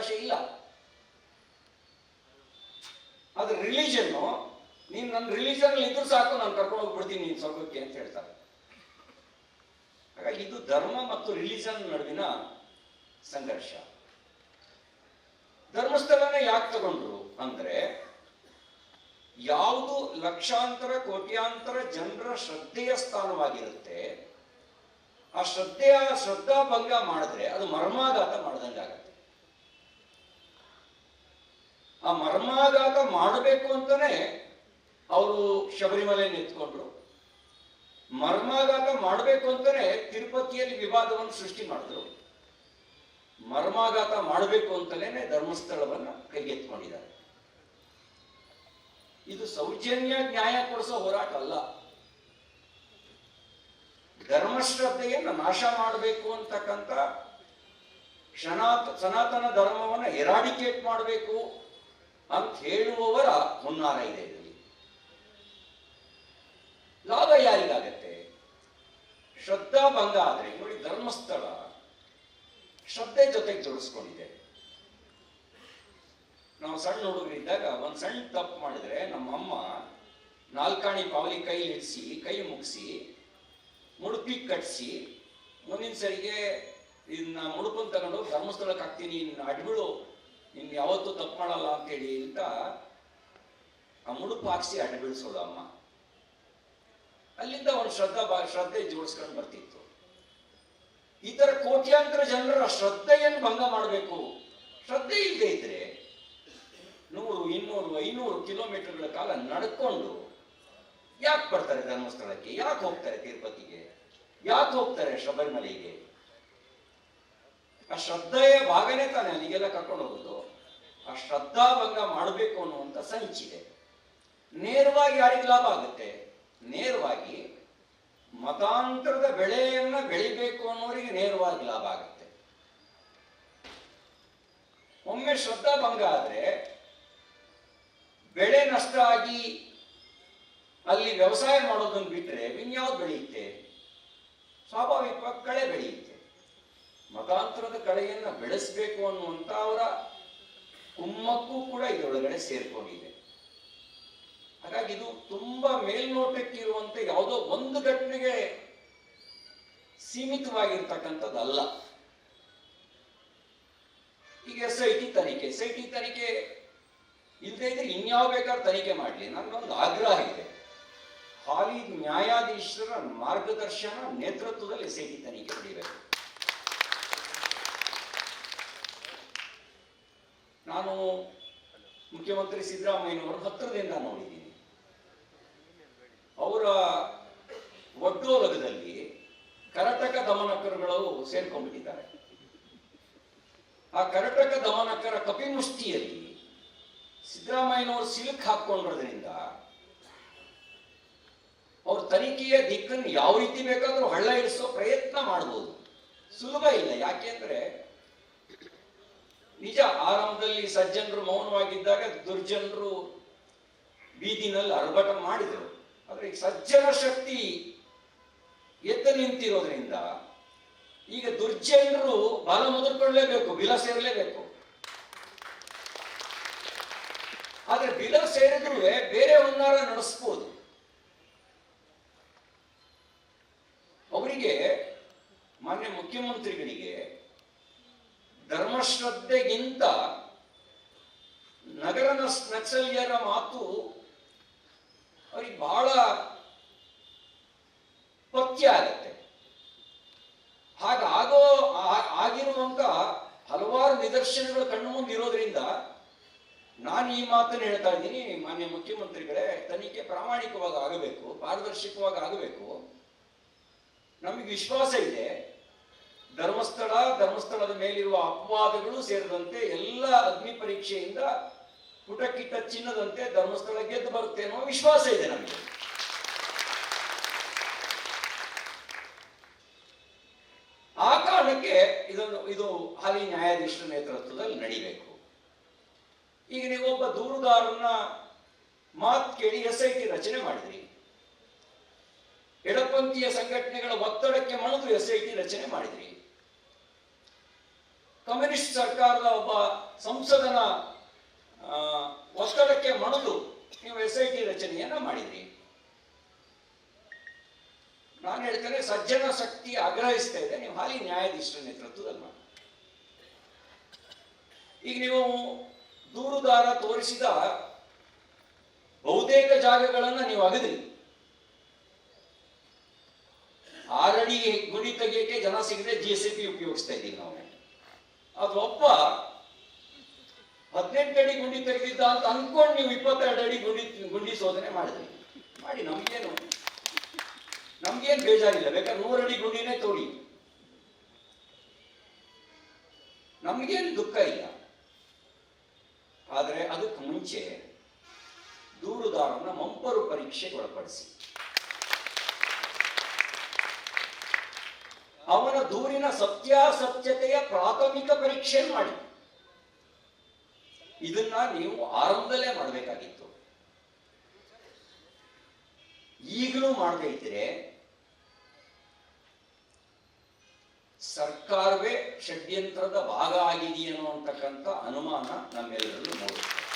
ಅವಕಾಶ ಇಲ್ಲ. ಅದು ರಿಲಿಜನ್ನು, ನೀನು ನನ್ನ ರಿಲಿಜನ್ ಇದ್ರೂ ಸಾಕು, ನಾನು ಕರ್ಕೊಂಡು ಹೋಗ್ಬಿಡ್ತೀನಿ ನೀನು ಸ್ವರ್ಗಕ್ಕೆ ಅಂತ ಹೇಳ್ತಾರೆ. ಹಾಗಾಗಿ ಇದು ಧರ್ಮ ಮತ್ತು ರಿಲಿಜನ್ ನಡುವಿನ ಸಂಘರ್ಷ. ಧರ್ಮಸ್ಥಳನ ಯಾಕೆ ತಗೊಂಡ್ರು ಅಂದ್ರೆ, ಯಾವುದು ಲಕ್ಷಾಂತರ, ಕೋಟ್ಯಾಂತರ ಜನರ ಶ್ರದ್ಧೆಯ ಸ್ಥಾನವಾಗಿರುತ್ತೆ, ಆ ಶ್ರದ್ಧೆಯ ಶ್ರದ್ಧಾ ಭಂಗ ಮಾಡಿದ್ರೆ ಅದು ಮರ್ಮಾಘಾತ ಮಾಡ್ದಂಗಾಗತ್ತೆ. ಆ ಮರ್ಮಾಘಾತ ಮಾಡಬೇಕು ಅಂತಾನೆ ಅವರು ಶಬರಿಮಲೆ ನಿಂತ್ಕೊಂಡ್ರು. ಮರ್ಮಾಘಾತ ಮಾಡಬೇಕು ಅಂತಾನೆ ತಿರುಪತಿಯಲ್ಲಿ ವಿವಾದವನ್ನು ಸೃಷ್ಟಿ ಮಾಡಿದ್ರು. ಮರ್ಮಾಘಾತ ಮಾಡಬೇಕು ಅಂತಲೇ ಧರ್ಮಸ್ಥಳವನ್ನ ಕೈಗೆತ್ಕೊಂಡಿದ್ದಾರೆ ಇದು ಸೌಜನ್ಯ ನ್ಯಾಯ ಕೊಡಿಸೋ ಹೋರಾಟ ಅಲ್ಲ. ಧರ್ಮಶ್ರದ್ಧೆಯನ್ನು ನಾಶ ಮಾಡಬೇಕು ಅಂತಕ್ಕಂಥ ಸನಾತನ ಧರ್ಮವನ್ನು ಎರಾಡಿಕೇಟ್ ಮಾಡಬೇಕು. ಅಂತ ಹೇಳುವವರ ಹುನ್ನಾರ ಇದೆ ಇದರಲ್ಲಿ ಲಾಭ ಯಾರಿಗಾಗತ್ತೆ ಶ್ರದ್ಧಾ ಭಂಗ ಆದರೆ ನೋಡಿ ಧರ್ಮಸ್ಥಳ ಶ್ರದ್ಧೆ ಜೊತೆಗೆ ಜೋಡಿಸ್ಕೊಂಡಿದೆ. ನಾವು ಸಣ್ಣ ಹುಡುಗರಿದ್ದಾಗ ಒಂದು ಸಣ್ಣ ತಪ್ಪು ಮಾಡಿದ್ರೆ ನಮ್ಮ ಅಮ್ಮ ನಾಲ್ಕಾಣಿ ಪಾವಲಿ ಕೈಲಿ ಇಡಿಸಿ ಕೈ ಮುಗಿಸಿ ಮುಡುಪಿ ಕಟ್ಸಿ, ಮುಂದಿನ ಸರಿಗೆ ಇದನ್ನ ಮುಡುಪನ್ನು ತಗೊಂಡು ಧರ್ಮಸ್ಥಳಕ್ಕೆ ಹಾಕ್ತೀನಿ ಇನ್ನು ಇನ್ನು ಯಾವತ್ತೂ ತಪ್ಪು ಮಾಡಲ್ಲ ಅಂತೇಳಿ ಅಂತ ಆ ಮುಡುಪು ಹಾಕ್ಸಿ ಅಡ್ಡ ಬೀಳ್ಸೋಳು ಅಮ್ಮ. ಅಲ್ಲಿಂದ ಒಂದು ಶ್ರದ್ಧಾ ಶ್ರದ್ಧೆ ಜೋಡಿಸ್ಕೊಂಡು ಬರ್ತಿತ್ತು. ಈ ತರ ಕೋಟ್ಯಾಂತರ ಜನರ ಶ್ರದ್ಧೆಯನ್ನು ಭಂಗ ಮಾಡಬೇಕು. ಶ್ರದ್ಧೆ ಇಲ್ಲದೆ ಇದ್ರೆ ನೂರು, ಇನ್ನೂರು, ಐನೂರು ಕಿಲೋಮೀಟರ್ಗಳ ಕಾಲ ನಡ್ಕೊಂಡು ಯಾಕೆ ಬರ್ತಾರೆ ಧರ್ಮಸ್ಥಳಕ್ಕೆ? ಯಾಕೆ ಹೋಗ್ತಾರೆ ತಿರುಪತಿಗೆ? ಯಾಕೆ ಹೋಗ್ತಾರೆ ಶಬರಿಮಲೆಗೆ? ಆ ಶ್ರದ್ಧೆಯ ಭಾಗನೇ ತಾನೆ ಅಲ್ಲಿಗೆಲ್ಲ ಕರ್ಕೊಂಡು ಹೋಗೋದು ಆ ಶ್ರದ್ಧಾಭಂಗ ಮಾಡಬೇಕು ಅನ್ನುವಂಥ ಸಂಚಿದೆ ನೇರವಾಗಿ ಯಾರಿಗೆ ಲಾಭ ಆಗುತ್ತೆ? ನೇರವಾಗಿ ಮತಾಂತರದ ಬೆಳೆಯನ್ನ ಬೆಳಿಬೇಕು ಅನ್ನೋರಿಗೆ ನೇರವಾಗಿ ಲಾಭ ಆಗುತ್ತೆ. ಒಮ್ಮೆ ಶ್ರದ್ಧಾಭಂಗ ಆದ್ರೆ ಬೆಳೆ ನಷ್ಟ ಆಗಿ ಅಲ್ಲಿ ವ್ಯವಸಾಯ ಮಾಡೋದನ್ನು ಬಿಟ್ಟರೆ ಇನ್ಯಾವ್ದು ಬೆಳೆಯುತ್ತೆ? ಸ್ವಾಭಾವಿಕವಾಗಿ ಕಳೆ ಬೆಳೆಯುತ್ತೆ. ಮತಾಂತರದ ಕಳೆಯನ್ನ ಬೆಳೆಸಬೇಕು ಅನ್ನುವಂಥ ಅವರ ಕುಮ್ಮಕ್ಕೂ ಕೂಡ ಇದರೊಳಗಡೆ ಸೇರ್ಕೊಂಡಿದೆ. ಹಾಗಾಗಿ ಇದು ತುಂಬಾ ಮೇಲ್ನೋಟಕ್ಕಿರುವಂತೆ ಯಾವುದೋ ಒಂದು ಘಟನೆಗೆ ಸೀಮಿತವಾಗಿರ್ತಕ್ಕಂಥದ್ದಲ್ಲ. ಈಗ ಎಸ್ ಐ ಟಿ ತನಿಖೆ, ಎಸ್ ಐ ಟಿ ತನಿಖೆ ಇಲ್ಲದೆ ಇದ್ರೆ ಇನ್ಯಾವ ಬೇಕಾದ್ರೂ ತನಿಖೆ ಮಾಡಲಿ. ನನ್ನೊಂದು ಆಗ್ರಹ ಇದೆ. ಹಾಲಿ ನ್ಯಾಯಾಧೀಶರ ಮಾರ್ಗದರ್ಶನ ನೇತೃತ್ವದಲ್ಲಿ ಎಸ್ ಐ ಟಿ ತನಿಖೆ ನಡೀಬೇಕು. ನಾನು ಮುಖ್ಯಮಂತ್ರಿ ಸಿದ್ದರಾಮಯ್ಯನವರು ಹತ್ತಿರದಿಂದ ನೋಡಿದ್ದೀನಿ. ಅವರ ಒಡ್ಡೋಲಗದಲ್ಲಿ ಕರಟಕ ದಮನಕರುಗಳು ಸೇರ್ಕೊಂಡ್ಬಿಟ್ಟಿದ್ದಾರೆ. ಆ ಕರಟಕ ದಮನಕರ ಕಪಿಮುಷ್ಟಿಯಲ್ಲಿ ಸಿದ್ದರಾಮಯ್ಯನವರು ಸಿಲುಕ್ ಹಾಕ್ಕೊಂಡಿರೋದ್ರಿಂದ ಅವ್ರ ತನಿಖೆಯ ದಿಕ್ಕನ್ನು ಯಾವ ರೀತಿ ಬೇಕಾದರೂ ಹಳ್ಳ ಇರಿಸೋ ಪ್ರಯತ್ನ ಮಾಡ್ಬೋದು. ಸುಲಭ ಇಲ್ಲ. ಯಾಕೆಂದ್ರೆ ನಿಜ, ಆರಂಭದಲ್ಲಿ ಸಜ್ಜನರು ಮೌನವಾಗಿದ್ದಾಗ ದುರ್ಜನರು ಬೀದಿನಲ್ಲಿ ಅರ್ಭಟ ಮಾಡಿದರು. ಆದರೆ ಸಜ್ಜನ ಶಕ್ತಿ ಎದ್ದು ನಿಂತಿರೋದ್ರಿಂದ ಈಗ ದುರ್ಜನರು ಬಾಲ ಮುದುರ್ಕೊಳ್ಳೇಬೇಕು, ಬಿಲ ಸೇರಲೇಬೇಕು. ಆದ್ರೆ ಬಿಲ ಸೇರಿದ್ರೂ ಬೇರೆ ಹುನ್ನಾರ ನಡೆಸ್ಬೋದು ಅವರಿಗೆ ಮಾನ್ಯ ಮುಖ್ಯಮಂತ್ರಿಗಳಿಗೆ ಧರ್ಮಶ್ರದ್ಧೆಗಿಂತ ನಗರನ ನಸ್- ಮಾತು ಅವ್ರಿಗೆ ಬಹಳ ಪಥ್ಯ ಆಗತ್ತೆ. ಹಾಗಾಗೋ ಆಗಿರುವಂತ ಹಲವಾರು ನಿದರ್ಶನಗಳು ಕಣ್ಣು ಮುಂದೆ ಇರೋದ್ರಿಂದ ನಾನು ಈ ಮಾತನ್ನು ಹೇಳ್ತಾ ಇದ್ದೀನಿ. ಮಾನ್ಯ ಮುಖ್ಯಮಂತ್ರಿಗಳೇ, ತನಿಖೆ ಪ್ರಾಮಾಣಿಕವಾಗಿ ಆಗಬೇಕು, ಪಾರದರ್ಶಕವಾಗಿ ಆಗಬೇಕು. ನಮಗೆ ವಿಶ್ವಾಸ ಇದೆ. ಧರ್ಮಸ್ಥಳ, ಧರ್ಮಸ್ಥಳದ ಮೇಲಿರುವ ಅಪವಾದಗಳು ಸೇರಿದಂತೆ ಎಲ್ಲ ಅಗ್ನಿ ಪರೀಕ್ಷೆಯಿಂದ ಪುಟಕ್ಕಿಟ್ಟ ಚಿನ್ನದಂತೆ ಧರ್ಮಸ್ಥಳ ಗೆದ್ದು ಬರುತ್ತೆ ಅನ್ನೋ ವಿಶ್ವಾಸ ಇದೆ ನಮಗೆ. ಆ ಕಾರಣಕ್ಕೆ ಇದನ್ನು, ಇದು ಹಾಲಿ ನ್ಯಾಯಾಧೀಶರ ನೇತೃತ್ವದಲ್ಲಿ ನಡಿಬೇಕು. ಈಗ ನೀವು ಒಬ್ಬ ದೂರುದಾರನ ಮಾತ್ ಕೇಳಿ ಎಸ್ ಐ ಟಿ ರಚನೆ ಮಾಡಿದ್ರಿ. ಎಡಪಂಥೀಯ ಸಂಘಟನೆಗಳ ಒತ್ತಡಕ್ಕೆ ಮಣಿದು ಎಸ್ ಐ ಟಿ ರಚನೆ ಮಾಡಿದ್ರಿ. ಕಮ್ಯುನಿಸ್ಟ್ ಸರ್ಕಾರದ ಒಬ್ಬ ಸಂಸದನ ಒತ್ತಡಕ್ಕೆ ಮಣಿದು ನೀವು ಎಸ್ ಐ ಟಿ ರಚನೆಯನ್ನ ಮಾಡಿದ್ರಿ. ನಾನು ಹೇಳ್ತೇನೆ, ಸಜ್ಜನ ಶಕ್ತಿ ಆಗ್ರಹಿಸ್ತಾ ಇದೆ. ನೀವು ಹಾಲಿ ನ್ಯಾಯಾಧೀಶರ ನೇತೃತ್ವದಲ್ಲಿ ಮಾಡಿ ಈಗ ನೀವು ದೂರುದಾರ ತೋರಿಸಿದ ಬಹುತೇಕ ಜಾಗಗಳನ್ನ ನೀವು ಅಗದ್ರಿ. ಆರಡಿ ಗುಡಿ ತೆಗೆಯಕ್ಕೆ ಜನ ಸಿಗದೆ ಜಿ ಸಿ ಪಿ ಉಪಯೋಗಿಸ್ತಾ ಇದ್ದೀವಿ ನಾವು. ಅದು ಒಬ್ಬ ಹದಿನೆಂಟು ಅಡಿ ಗುಂಡಿ ತೆಗೆದಿದ್ದ ಅಂತ ಅನ್ಕೊಂಡು ನೀವು ಇಪ್ಪತ್ತೆರಡು ಅಡಿ ಗುಂಡಿ ಗುಂಡಿ ಶೋಧನೆ ಮಾಡಿದ್ರಿ. ಮಾಡಿ, ನಮ್ಗೇನು ನಮ್ಗೇನು ಬೇಜಾರಿಲ್ಲ, ಬೇಕಾದ್ರೆ ಅಡಿ ಗುಂಡಿನೇ ತೋಡಿ. ನಮ್ಗೇನು ದುಃಖ ಇಲ್ಲ. ಆದರೆ ಅದಕ್ಕೆ ಮುಂಚೆ ದೂರುದಾರನ ಮಂಪರು ಪರೀಕ್ಷೆಗೆ ಅವನ ದೂರಿನ ಸತ್ಯಾಸತ್ಯತೆಯ ಪ್ರಾಥಮಿಕ ಪರೀಕ್ಷೆ ಮಾಡಿ. ಇದನ್ನ ನೀವು ಆರಂಭದಲ್ಲೇ ಮಾಡಬೇಕಾಗಿತ್ತು. ಈಗಲೂ ಮಾಡದೇ ಇದ್ರೆ ಸರ್ಕಾರವೇ ಷಡ್ಯಂತ್ರದ ಭಾಗ ಆಗಿದೆಯೇನೋ ಅಂತಕ್ಕಂಥ ಅನುಮಾನ ನಮ್ಮೆಲ್ಲರಲ್ಲೂ ಮೂಡುತ್ತೆ